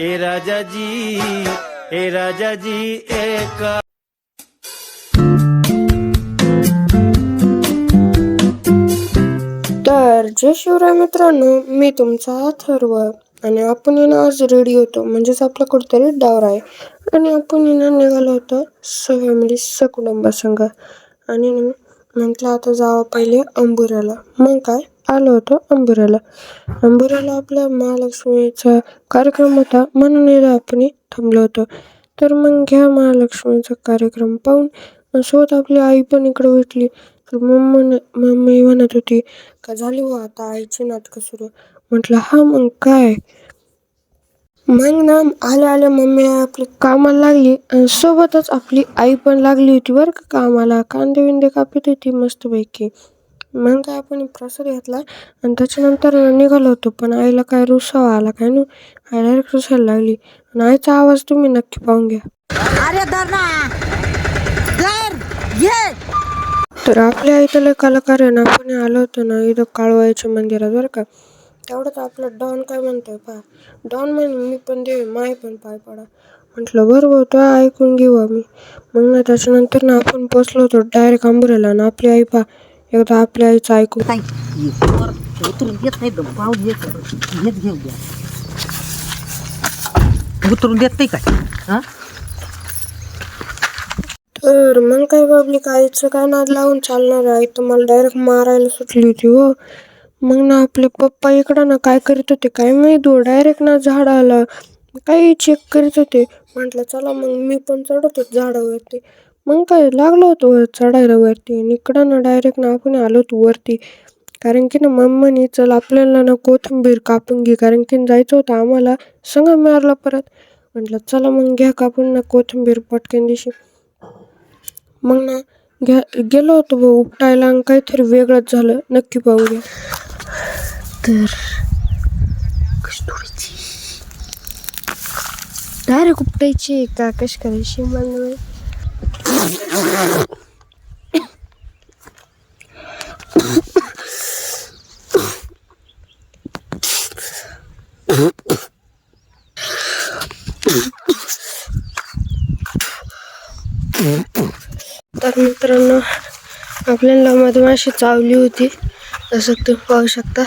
ए राजा जी ए राजा जी एक तर जय शिवराय मित्रांनो मी तुमचा अथर्व आणि आपण येणं आज रेडी होतो म्हणजेच आपला कुठेतरी डावर आहे. आणि आपण येणं निघालो होतो फॅमिली सकुटुंबासंग आणि म्हटलं आता जावं पहिले अंबुऱ्याला. मग काय? आलो होतो अंबुराला. अंबुराला आपल्या महालक्ष्मीचा कार्यक्रम होता म्हणून एकदा आपण थांबलो होतो. तर मग घ्या महालक्ष्मीचा कार्यक्रम पाहून सोबत आपली आई पण इकडे भेटली तर मम्मी मम्मी म्हणत होती का झाली हो आता आईची नाटकं सुरू? म्हटलं हा मग काय? मग ना आल्या आल्या मम्मी आपली कामाला लागली आणि सोबतच आपली आई पण लागली होती बरं का कामाला. कांदे विंदे कापत होती मस्तपैकी. मग काय आपण प्रसाद घेतला आणि त्याच्यानंतर निघालो होतो पण आईला काय रुसावा आला काय नु आई डायरेक्ट रुसायला लागली. आणि आईचा आवाज तुम्ही नक्की पाहून घ्या. अरे तर आपल्या इथं लय कलाकार आहे ना आपण आलो होतो ना इथं काळवाईच्या मंदिरात बरं का. तेवढंच आपलं डॉन काय म्हणतोय पा डॉन म्हणे मी पण दे माय पण पाय पडा. म्हटलं बरं भाऊ तो ऐकून घेऊ आम्ही. मग ना त्याच्यानंतर ना आपण पोचलो होतो डायरेक्ट आंबुऱ्याला ना आपली आई पा एकदा आपल्या आईचं ऐकू वर उतरून देत नाही तर पाहून येत घेत घेऊ द्या. उतरून देत नाही काय? हा? तर मग काय पब्लिक आईचं काय नाद लावून चालणार आहे? तर मला डायरेक्ट मारायला सुटली होती हो. मग ना आपले पप्पा इकडं ना काय करीत होते? काय माहिती हो डायरेक्ट ना झाडाला. काही चेक करीत होते. म्हटलं चला मग मी पण चढत होते झाडावरती. मग काय लागलो होतो वर चढायला वरती. आणि इकडं ना डायरेक्ट ना आपण आलो होतो वरती. कारण की ना मम्मीने चल आपल्याला ना कोथिंबीर कापून घे. कारण की जायचं होतं आम्हाला संग परत. म्हटलं चला मग घ्या कापून ना कोथिंबीर पटकन दिशी. मग ना घ्या गेलो होतो भाऊ उपटायला आणि काहीतरी वेगळंच झालं. नक्की पाहू तर डायरेक्ट उपटायची का? कशी करायची? मला तर मित्रांनो आपल्याला मधमाशी चावली होती. जसं तुम्ही पाहू शकता.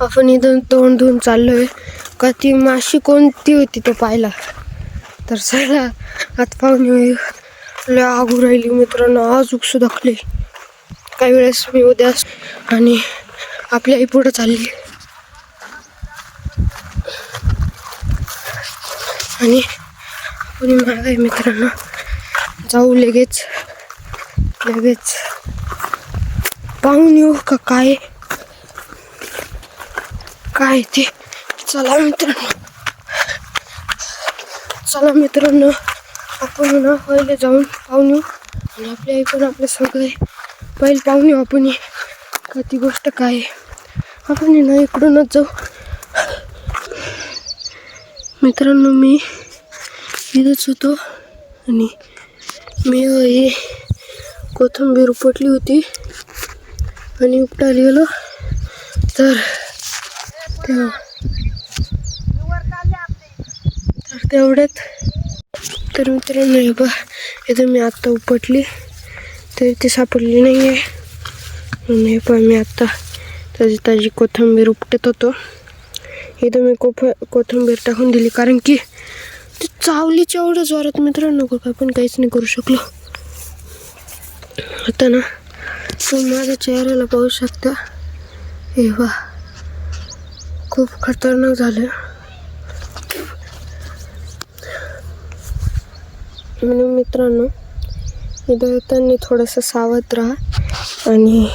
आपण इथून तोंड धुवून चाललोय. का ती माशी कोणती होती तो पाहिला. तर चला हात येऊ लय आगू राहिली मित्रांनो. आज सुधकली काही वेळेस मी उद्या आणि आपली आई पुढं चालली. आणि आपण मागे मित्रांनो जाऊ लगेच. लगेच. पाहून येऊ का काय? काय ते? चला मित्रांनो. चला मित्रांनो. आपण ना पहिले जाऊन पाहून येऊ. आणि आपल्या ऐकून आपले सगळे पहिले पाहून येऊ आपण. का ती गोष्ट काय? आपण ना इकडूनच जाऊ. मित्रांनो मी इथंच होतो. आणि मी हे कोथिंबीर उपटली होती. आणि उपटायला गेलो. तर त्या- तर तेवढ्यात तर मित्रांनो हे बा इथं मी आत्ता उपटली तरी ती सापडली नाही आहे म्हणून हे पण मी आत्ता ताजी ताजी कोथिंबीर उपटत होतो. इथं मी कोफ कोथिंबीर टाकून दिली कारण की ती चावलीच्या एवढं जोरात मित्रांनो का आपण काहीच नाही करू शकलो. आता ना तू माझ्या चेहऱ्याला पाहू शकता. हे वा खूप खतरनाक झालं. म्हणून मित्रांनो इथं येताना थोडंसं सावध राहा आणि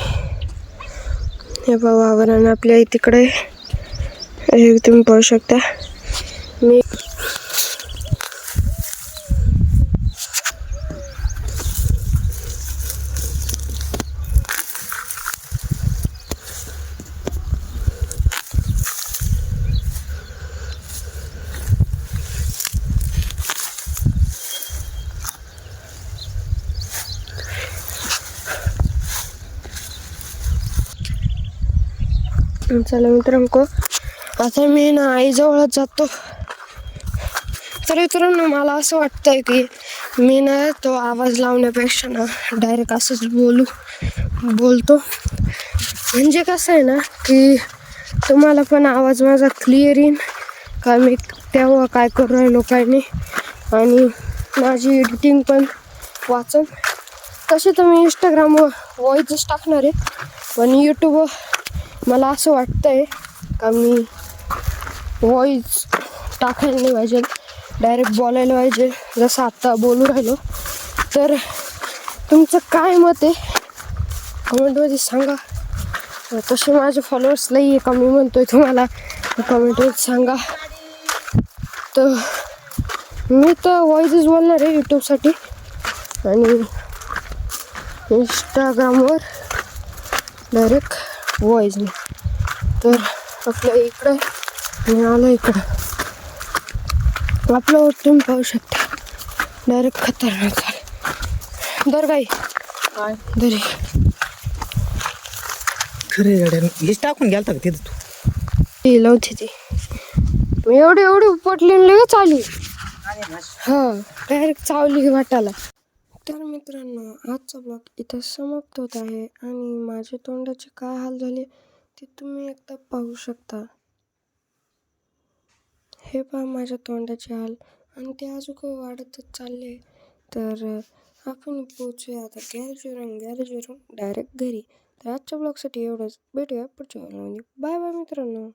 हे बा वावरानं आपल्या तिकडे हे तुम्ही पाहू शकता. मी चला मित्रांनो. आता मी ना आईजवळच जातो. तर मित्रांनो मला असं वाटतंय की मी ना तो आवाज लावण्यापेक्षा ना डायरेक्ट असंच बोलू बोलतो. म्हणजे कसं आहे ना की तुम्हाला पण आवाज माझा क्लिअर येईन. का मी तेव्हा काय करू राहिलो काय नाही. आणि माझी एडिटिंग पण वाचन. तसे तर मी इंस्टाग्रामवर वॉईसच टाकणार आहे. पण यूट्यूबवर मला असं वाटतंय का मी वॉईस टाकायला नाही पाहिजे डायरेक्ट बोलायला पाहिजे. जसं आत्ता बोलू राहिलो तर तुमचं काय मत आहे? कमेंटमध्ये सांगा. तसे माझे फॉलोअर्स लई आहे का? मी म्हणतोय तुम्हाला कमेंटमध्ये सांगा. तर मी तर वॉईसच बोलणार आहे यूट्यूबसाठी आणि इंस्टाग्रामवर डायरेक्ट वॉईसने तर आपल्या इकडं मी आलो इकडं. आपलं तुम्ही पाहू शकता. डायरेक्ट खतरनाक झालं दर बाई. काय? दरी. खरे गाड्या हेच टाकून गेलता का तिथं तू? ती लावते ती. एवढी एवढी उपटली आणि लगेच आली. हा डायरेक्ट चावली वाटाला तर मित्रांनो आजचा ब्लॉग इथं समाप्त होत आहे. आणि माझ्या तोंडाचे काय हाल झाले ते तुम्ही एकदा पाहू शकता. हे पहा माझ्या तोंडाचे हाल. आणि ते अजून वाढतच चालले तर आपण पोचूया आता गॅरेजवरून गॅरेजवरून डायरेक्ट घरी. तर आजच्या ब्लॉगसाठी एवढंच. भेटूया पुढच्या बाय बाय मित्रांनो.